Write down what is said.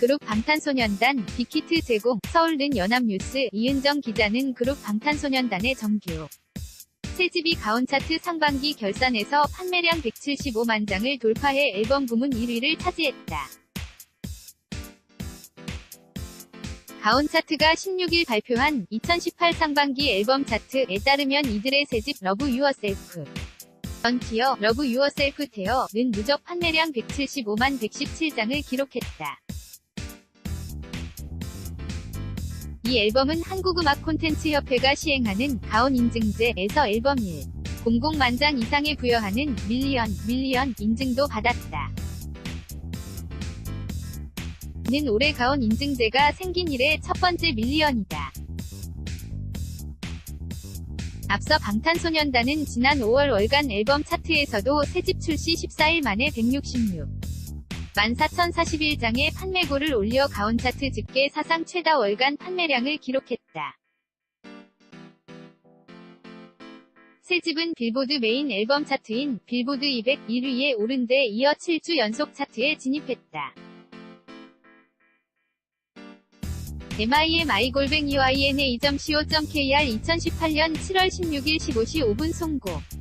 그룹 방탄소년단 빅히트 제공 서울는 연합뉴스 이은정 기자는 그룹 방탄소년단의 정규 새집이 가온 차트 상반기 결산에서 판매량 175만 장을 돌파해 앨범 부문 1위를 차지했다. 가온 차트가 16일 발표한 2018 상반기 앨범 차트에 따르면 이들의 새집 러브 유어셀프 전티어 러브 유어셀프 테어는 누적 판매량 175만 117장을 기록했다. 이 앨범은 한국음악 콘텐츠협회가 시행하는 가온 인증제에서 앨범 1. 00만 장 이상에 부여하는 밀리언, 밀리언 인증도 받았다. 는 올해 가온 인증제가 생긴 이래 첫 번째 밀리언이다. 앞서 방탄소년단은 지난 5월 월간 앨범 차트에서도 새집 출시 14일 만에 166. 14,041장의 판매고를 올려 가온 차트 집계 사상 최다 월간 판매량을 기록했다. 새 집은 빌보드 메인 앨범 차트인 빌보드 200 1위에 오른 데 이어 7주 연속 차트에 진입했다. mimigol뱅 uina2.co.kr 2018년 7월 16일 15시 5분 송고